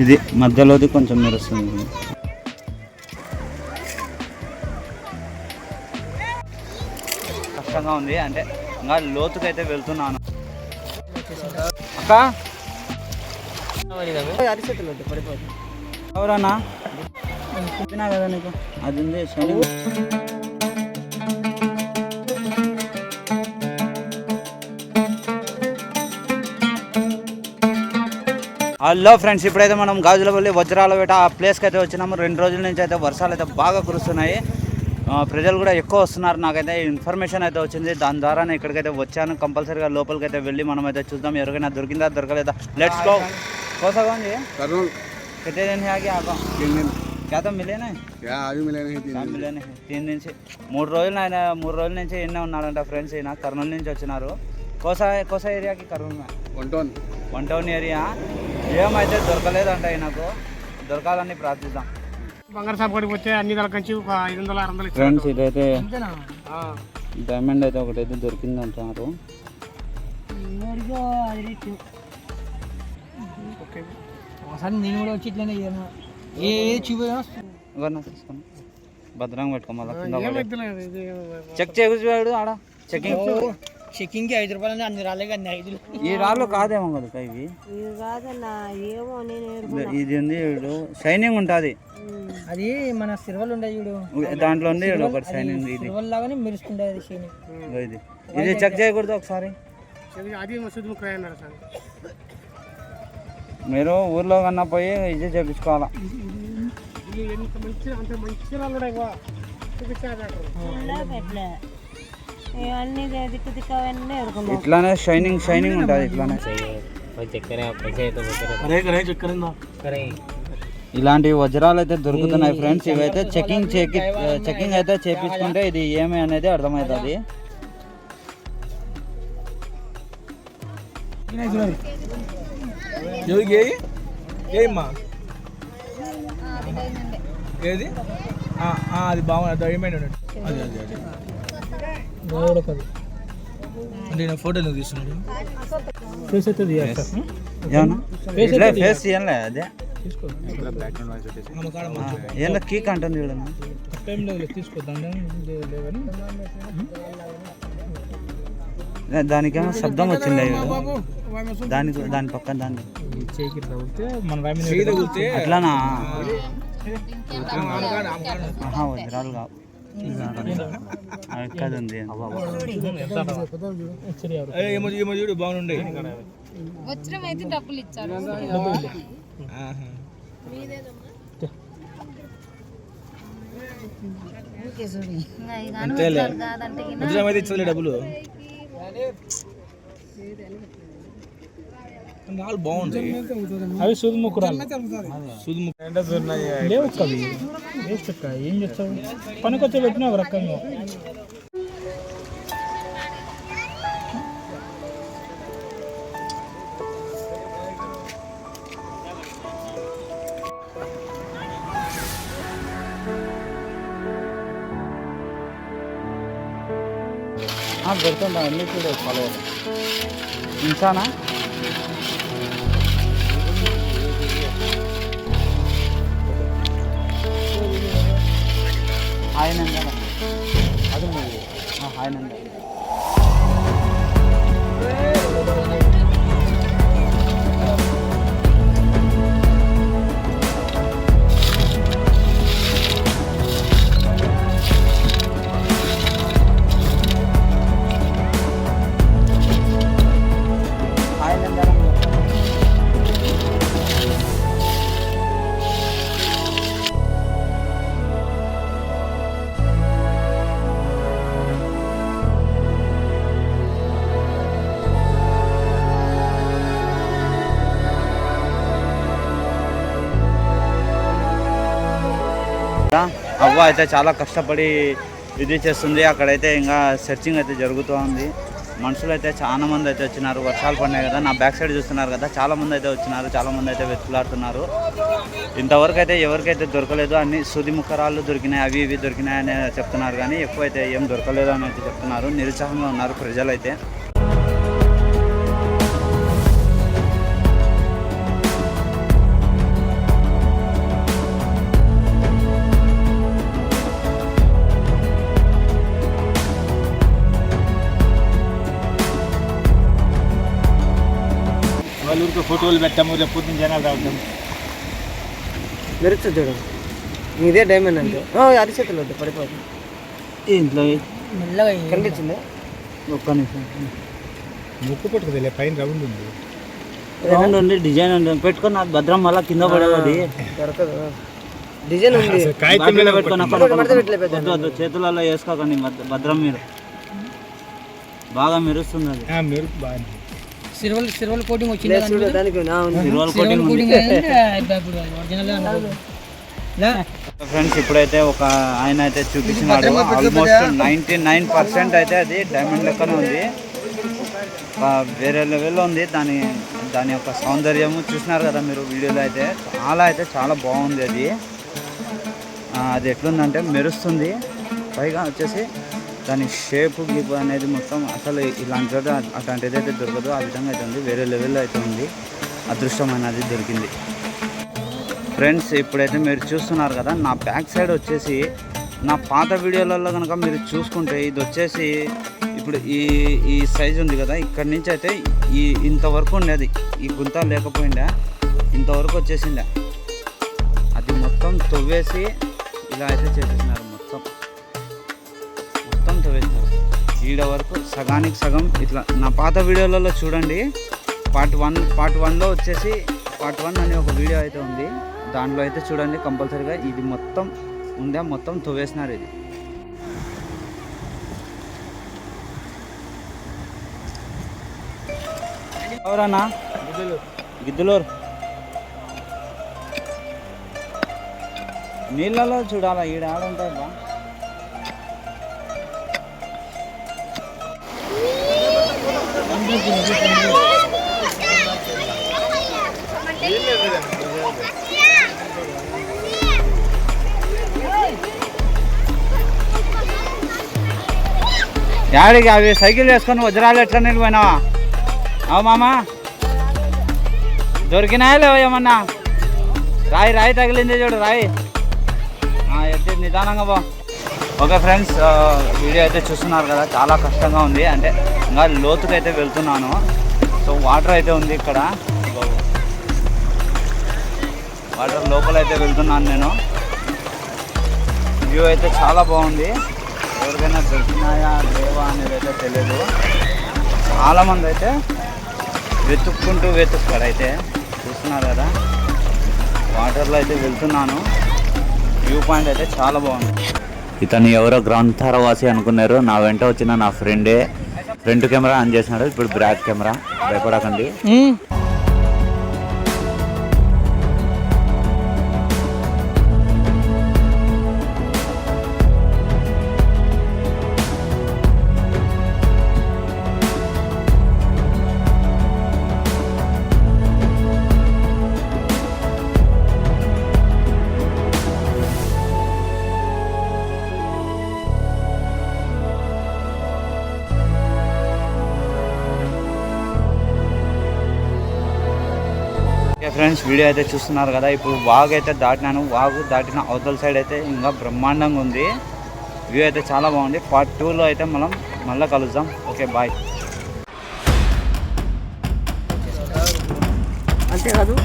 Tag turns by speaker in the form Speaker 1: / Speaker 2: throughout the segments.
Speaker 1: ఇది మధ్యలోది కొంచెం మెరుస్తుంది. కష్టంగా ఉంది అంటే ఇంకా లోతుకైతే వెళ్తున్నాను. అక్క?
Speaker 2: అరిచేతులు పడిపోతుంది
Speaker 1: ఎవరన్నా? చెప్పినా కదా నీకు? అది ఉంది హలో ఫ్రెండ్స్ ఇప్పుడైతే మనం గాజులపల్లి వజ్రాల వేట ఆ ప్లేస్కి అయితే వచ్చినాము రెండు రోజుల నుంచి అయితే వర్షాలు అయితే బాగా కురుస్తున్నాయి ఆ, ప్రజలు కూడా ఎక్కువ వస్తున్నారు నాకైతే ఇన్ఫర్మేషన్ అయితే వచ్చింది దాని ద్వారా నేను ఇక్కడికైతే వచ్చాను కంపల్సరీగా లోపలికి అయితే వెళ్ళి మనం అయితే చూద్దాం ఎవరికైనా దొరికిందా దొరకలేదా లెట్స్ గో కోసగా ఉంది
Speaker 3: कर्नूल
Speaker 1: कितने दिन है आगे आपको
Speaker 3: तीन दिन
Speaker 1: क्या तो मिले ना
Speaker 3: क्या अभी मिले नहीं तीन
Speaker 1: क्या
Speaker 3: दिन
Speaker 1: మిలే తీన్ నుంచి మూడు రోజులు ఆయన మూడు రోజుల నుంచి ఎన్నే ఉన్నాడంట ఫ్రెండ్స్ ఈయన కర్నూలు నుంచి వచ్చినారు కోసా కోసా ఏరియాకి Kurnool
Speaker 3: one town
Speaker 1: one town area ఏమైతే దొరకలేదంట ఈయనకు దొరకాలని ప్రార్థిద్దాం.
Speaker 2: బంగారు షాప్ కాడికి వచ్చే అన్ని నుంచి ఒక ఐదు వందల ఆరు వందలు
Speaker 1: ఫ్రెండ్స్ ఇదైతే డైమండ్ అయితే ఒకటైతే దొరికింది అంటున్నారు
Speaker 2: ఒకసారి నేను కూడా వచ్చి ఇట్లనే చేయను ఏ చూపా
Speaker 1: ఎవరన్నా తీసుకోండి భద్రంగా పెట్టుకో మళ్ళీ కింద పడే. చెక్ చేయించాడు ఆడ. చెకింగ్
Speaker 2: చెకింగ్కి ఐదు రూపాయలు అన్ని రాలే కానీ ఐదు
Speaker 1: ఈ రాళ్ళు కాదేమో కదా ఇవి
Speaker 4: ఇది కాదన్నా ఏమో నేను
Speaker 1: ఇది ఉంది ఈడు షైనింగ్ ఉంటుంది.
Speaker 2: అది మన సిల్వల్ ఉండే చూడు.
Speaker 1: దాంట్లో ఉంది ఈడు ఒకటి షైనింగ్ ఇది.
Speaker 2: సిల్వల్ లాగానే మెరుస్తుండే అది షైన్
Speaker 1: ఇగో ఇది. ఇది చెక్ చేయకూడదు ఒకసారి.
Speaker 2: అది
Speaker 1: మీరు ఊర్లో కన్నా పోయి ఇది చేపించుకోవాలా?
Speaker 2: ఎంత మంచి అంత మంచి రాళ్ళు
Speaker 4: ఇవన్నీ దిక్కు దిక్కు అవన్నీ ఎడుకున్నాం
Speaker 1: ఇట్లానే. షైనింగ్ షైనింగ్ ఉంటుంది ఇట్లానే ఇలాంటి వజ్రాలు అయితే దొరుకుతున్నాయి ఫ్రెండ్స్ ఇవైతే చెకింగ్ చెకి చెకింగ్ అయితే చేపించుకుంటే ఇది ఏమి అనేది అర్థమవుతుంది.
Speaker 5: ఏది? అది బాగుంది డైమండ్ ఉన్నట్టు అది అది. అది అంటే నేను ఫోటో ఎందుకు తీస్తున్నాడు ఫేస్ అయితే తీయాలి
Speaker 1: ఏమన్నా? ఇట్లా ఫేస్ చేయాలి అదే.
Speaker 5: ఆమె కాడ
Speaker 1: ఆ, ఏందో కీక్ అంటుంది చూడన్నా
Speaker 5: టైం లేదు తీసుకోద్దాం లేవని.
Speaker 1: దానికేమో శబ్దం వచ్చింది దానికి దాని పక్కన దాన్ని అట్లానా? ఆహా వజ్రాలు కావు.
Speaker 5: ఏమో ఏమో చూడు బాగుండే
Speaker 6: వజ్రం అయితే డబ్బులు ఇచ్చారు.
Speaker 5: అంతేలే డబ్బులు రాళ్ళు బాగుంటాయి అవి సుదుముక్కు రాళ్ళు సుదుముక్కు లేవు కవి వేస్ట్ అక్క ఏం చేస్తావు పనికొచ్చే పెట్టినా ఒక రకంగా
Speaker 1: పెడుతుంటా అన్ని కూడా ఫాలో ఇంసానా ఆయన అయితే చాలా కష్టపడి ఇది చేస్తుంది. అక్కడైతే ఇంకా సెర్చింగ్ అయితే జరుగుతూ ఉంది మనుషులు అయితే చాలా మంది అయితే వచ్చినారు. వర్షాలు పడినాయి కదా నా బ్యాక్ సైడ్ చూస్తున్నారు కదా చాలా మంది అయితే వచ్చినారు. చాలా మంది అయితే వెతుకులాడుతున్నారు. ఇంతవరకు అయితే ఎవరికైతే దొరకలేదు అన్ని సుది ముక్కరాళ్ళు దొరికినాయి అవి ఇవి దొరికినాయి అని చెప్తున్నారు. కానీ ఎక్కువ అయితే ఏం దొరకలేదు అని అయితే చెప్తున్నారు. నిరుత్సాహంగా ఉన్నారు ప్రజలైతే.
Speaker 5: ఊరికే ఫోటోలు పెట్టాము రేపు పొద్దున్న జనాలు రావద్దాం
Speaker 2: మెరుస్తుంది చూడు. ఇదే డైమండ్ అంటే అరిచేతులు వద్దు పడిపోతుంది
Speaker 1: ఇంట్లో?
Speaker 2: మెల్లగా కనిపించింది?
Speaker 1: ఒక్క నిమిషం.
Speaker 5: ముక్కు పైన రౌండ్ ఉంది.
Speaker 1: రౌండ్ ఉంది డిజైన్ ఉంది. పెట్టుకొని నాకు భద్రం మళ్ళీ కింద పడేది.
Speaker 2: దొరకదు. డిజైన్ ఉంది.
Speaker 1: పెట్టుకొని చేతులలో వేసుకోకండి భద్ర- మీరు. బాగా మెరుస్తుంది అది
Speaker 5: ఆ, మీరు బాగా
Speaker 2: సిల్వర్ సిల్వర్ కోటింగ్ వచ్చింది చూడు దానికి ఉంది. ఆ, ఉంది.
Speaker 1: సిల్వర్ కోటింగ్ ఉంది. ఫ్రెండ్స్ ఇప్పుడైతే ఒక ఆయన అయితే చూపించినాడు. ఆల్మోస్ట్ నైంటీ నైన్ పర్సెంట్ అయితే అది డైమండ్ లెక్కనే ఉంది. వేరే లెవెల్లో ఉంది. దాని దాని యొక్క సౌందర్యము చూసినారు కదా మీరు వీడియోలో అయితే. చాలా అయితే చాలా బాగుంది అది. అది ఎట్లుందంటే మెరుస్తుంది. పైగా వచ్చేసి దాని షేప్ గీపు అనేది మొత్తం అసలు ఇలాంటి చోట అట్లాంటిది అయితే దొరకదు. ఆ విధంగా అయితే ఉంది. వేరే లెవెల్లో అయితే ఉంది. అదృష్టమైనది దొరికింది. ఫ్రెండ్స్ ఇప్పుడైతే మీరు చూస్తున్నారు కదా నా బ్యాక్ సైడ్ వచ్చేసి నా పాత వీడియోలలో కనుక మీరు చూసుకుంటే ఇది వచ్చేసి ఇప్పుడు ఈ ఈ సైజ్ ఉంది కదా ఇక్కడ నుంచి అయితే ఈ ఇంతవరకు ఉండేది. ఈ గుంత లేకపోయిండే ఇంతవరకు వచ్చేసిందా? అది మొత్తం తవ్వేసి ఇలా అయితే చేసేసినారు. ఈడ వరకు సగానికి సగం ఇట్లా. నా పాత వీడియోలలో చూడండి పార్ట్ వన్ పార్ట్ వన్లో వచ్చేసి పార్ట్ వన్ అనే ఒక వీడియో అయితే ఉంది. దాంట్లో అయితే చూడండి కంపల్సరీగా ఇది మొత్తం ఉందా మొత్తం తవ్వేసినారు ఇది. ఎవరన్నా? గిద్దులూరు. నీళ్ళలో చూడాలా ఈడ ఆడ బా. యాడికి అవి సైకిల్ వేసుకొని వజ్రాలు ఎట్లా నిలిపోయినావా? అవు మామా? దొరికినాయా లేవు ఏమన్నా? రాయి రాయి తగిలింది చూడు రాయి. ఎత్తి నిదానంగా బా ఓకే ఫ్రెండ్స్ వీడియో అయితే చూస్తున్నారు కదా చాలా కష్టంగా ఉంది. అంటే ఇంకా లోతుకు అయితే వెళ్తున్నాను. సో వాటర్ అయితే ఉంది ఇక్కడ. వాటర్ లోపల అయితే వెళ్తున్నాను నేను. వ్యూ అయితే చాలా బాగుంది. ఎవరికైనా దొరికినాయా లేవా అనేది అయితే తెలియదు చాలామంది అయితే వెతుక్కుంటూ వెతుక్కాడు అయితే. చూస్తున్నారు కదా? వాటర్లో అయితే వెళ్తున్నాను. వ్యూ పాయింట్ అయితే చాలా బాగుంది. ఇతను ఎవరో గ్రంథారవాసి అనుకున్నారు. నా వెంట వచ్చిన నా ఫ్రెండే ఫ్రంట్ కెమెరా ఆన్ చేసినాడు. ఇప్పుడు బ్యాక్ కెమెరా భయపడకండి ఫ్రెండ్స్ వీడియో అయితే చూస్తున్నారు కదా. ఇప్పుడు వాగు అయితే దాటినాను. వాగు దాటిన అవతల సైడ్ అయితే ఇంకా బ్రహ్మాండంగా ఉంది. వ్యూ అయితే చాలా బాగుంది. పార్ట్ టూలో అయితే మనం మళ్ళీ కలుద్దాం. ఓకే బాయ్
Speaker 2: అంతేకాదు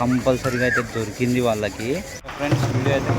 Speaker 1: కంపల్సరీగా అయితే దొరికింది వాళ్ళకి. ఫ్రెండ్స్ వీడియో అయితే